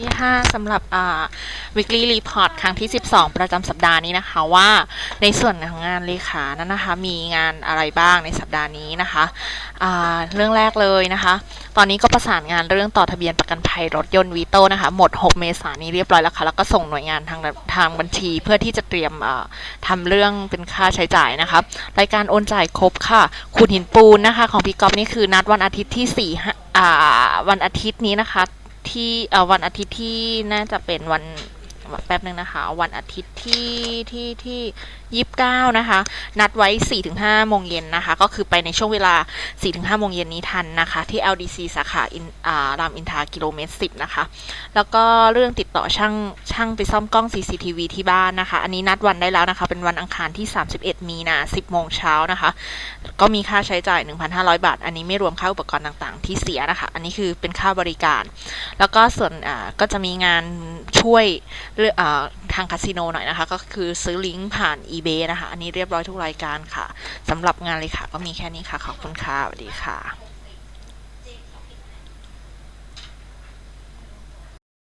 ที่ 5สำหรับอ่า weekly report ครั้งที่ 12 ประจำสัปดาห์นี้นะคะว่าในส่วนของงานเลขานั้นนะคะ มีงานอะไรบ้างในสัปดาห์นี้นะคะเรื่องแรกเลยนะคะ ตอนนี้ก็ประสานงานเรื่องต่อทะเบียนประกันภัยรถยนต์วีโต้นะคะ หมด 6 เมษายนนี้เรียบร้อยแล้วค่ะ แล้วก็ส่งหน่วยงานทางทางบัญชีเพื่อที่จะเตรียมอ่าทำเรื่องเป็นค่าใช้จ่ายนะคะ รายการโอนจ่ายครบค่ะขูดหินปูนนะคะ ของพี่ก๊อฟนี่คือนัดวันอาทิตย์ที่4ี่วันอาทิตย์นี้นะคะ ที่เอ่อวันอาทิตย์ที่น่าจะเป็นวัน แป๊บนึงนะคะ วันอาทิตย์ที่ที่ที่ยี่สิบเก้านะคะ นัดไว้4ี่ถึงห้าโมงเย็นนะคะ ก็คือไปในช่วงเวลา4ี่ถึงห้าโมงเย็นนี้ทันนะคะ ที่ LDC สาขาอินอ่ารามอินทรากิโลเมตรสิบนะคะ แล้วก็เรื่องติดต่อช่างช่างไปซ่อมกล้อง CCTV ที่บ้านนะคะ อันนี้นัดวันได้แล้วนะคะ เป็นวันอังคารที่ 31 มีนา10โมงเช้านะคะ ก็มีค่าใช้จ่าย 1,500 บาท อันนี้ไม่รวมค่าอุปกรณ์ต่างๆ ที่เสียนะคะ อันนี้คือเป็นค่าบริการ แล้วก็ส่วนอ่าก็จะมีงานช่วยเรื่ออทางคาสิโนหน่อยนะคะ ก็คือซื้อลิงก์ผ่าน eBay นะคะ อันนี้เรียบร้อยทุกรายการค่ะสำหรับงานเลยค่ะ ก็มีแค่นี้ค่ะ ขอบคุณค่ะสวัสดีค่ะ